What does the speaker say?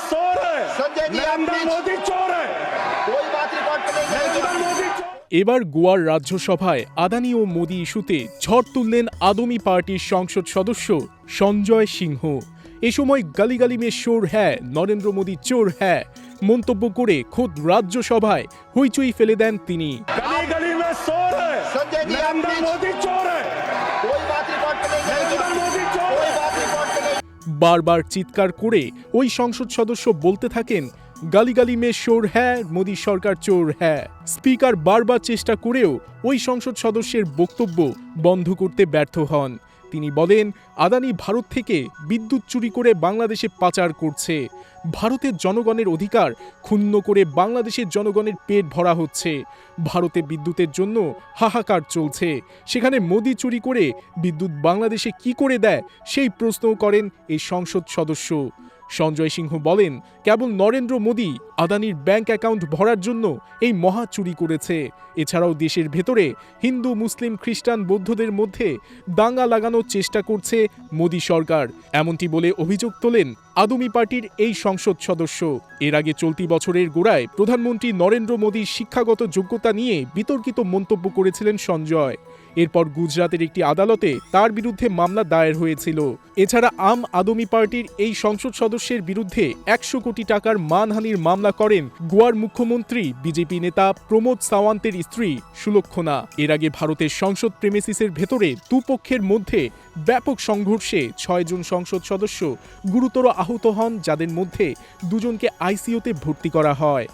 चोर है संजय जी, आप नरेंद्र please- मोदी चोर है कोई बात रिकॉर्ड पे नहीं नरेंद्र जाएगी मोदी चोर এবার গোয়ার রাজ্যসভায় আদানি ও মোদি ইস্যুতে ঝড় তুললেন আদমি পার্টির সংসদ সদস্য সঞ্জয় সিংহ এ সময় গালি গালি মে শোর হ্যাঁ নরেন্দ্র মোদী চোর হ্যাঁ মন্তব্য করে খোদ রাজ্যসভায় হইচই ফেলে দেন তিনি गली गली में शोर है संजय जी, বারবার চিৎকার করে ওই সংসদ সদস্য বলতে থাকেন, গালিগালি গালি মে শোর হ্যাঁ মোদী সরকার চোর হ্যাঁ স্পিকার বারবার চেষ্টা করেও ওই সংসদ সদস্যের বক্তব্য বন্ধ করতে ব্যর্থ হন। তিনি বলেন, আদানি ভারত থেকে বিদ্যুৎ চুরি করে বাংলাদেশে পাচার করছে। ভারতের জনগণের অধিকার ক্ষুণ্ণ করে বাংলাদেশের জনগণের পেট ভরা হচ্ছে। ভারতে বিদ্যুতের জন্য হাহাকার চলছে। সেখানে মোদি চুরি করে বিদ্যুৎ বাংলাদেশে কি করে দেয়, সেই প্রশ্নও করেন এই সংসদ সদস্য। সঞ্জয় সিংহ বলেন, কেবল নরেন্দ্র মোদী আদানির ব্যাংক অ্যাকাউন্ট ভরার জন্য এই মহা চুরি করেছে। এছাড়াও দেশের ভেতরে হিন্দু, মুসলিম, খ্রিস্টান বৌদ্ধদের মধ্যে দাঙ্গা লাগানোর চেষ্টা করছে মোদী সরকার। এমনটি বলে অভিযোগ তোলেন আদমি পার্টির এই সংসদ সদস্য। এর আগে চলতি বছরের গোড়ায় প্রধানমন্ত্রী নরেন্দ্র মোদীর শিক্ষাগত যোগ্যতা নিয়ে বিতর্কিত মন্তব্য করেছিলেন সঞ্জয়। এরপর গুজরাতের একটি আদালতে তার বিরুদ্ধে মামলা দায়ের হয়েছিল। এছাড়া আম আদমি পার্টির এই সংসদ সদস্যের বিরুদ্ধে একশো কোটি টাকার মানহানির মামলা করেন গোয়ার মুখ্যমন্ত্রী, বিজেপি নেতা প্রমোদ সাওয়ান্তের স্ত্রী সুলক্ষণা। এর আগে ভারতের সংসদ প্রেমেসিসের ভেতরে দুপক্ষের মধ্যে ব্যাপক সংঘর্ষে ছয়জন সংসদ সদস্য গুরুতর আহত হন, যাদের মধ্যে দুজনকে আইসিইউতে ভর্তি করা হয়।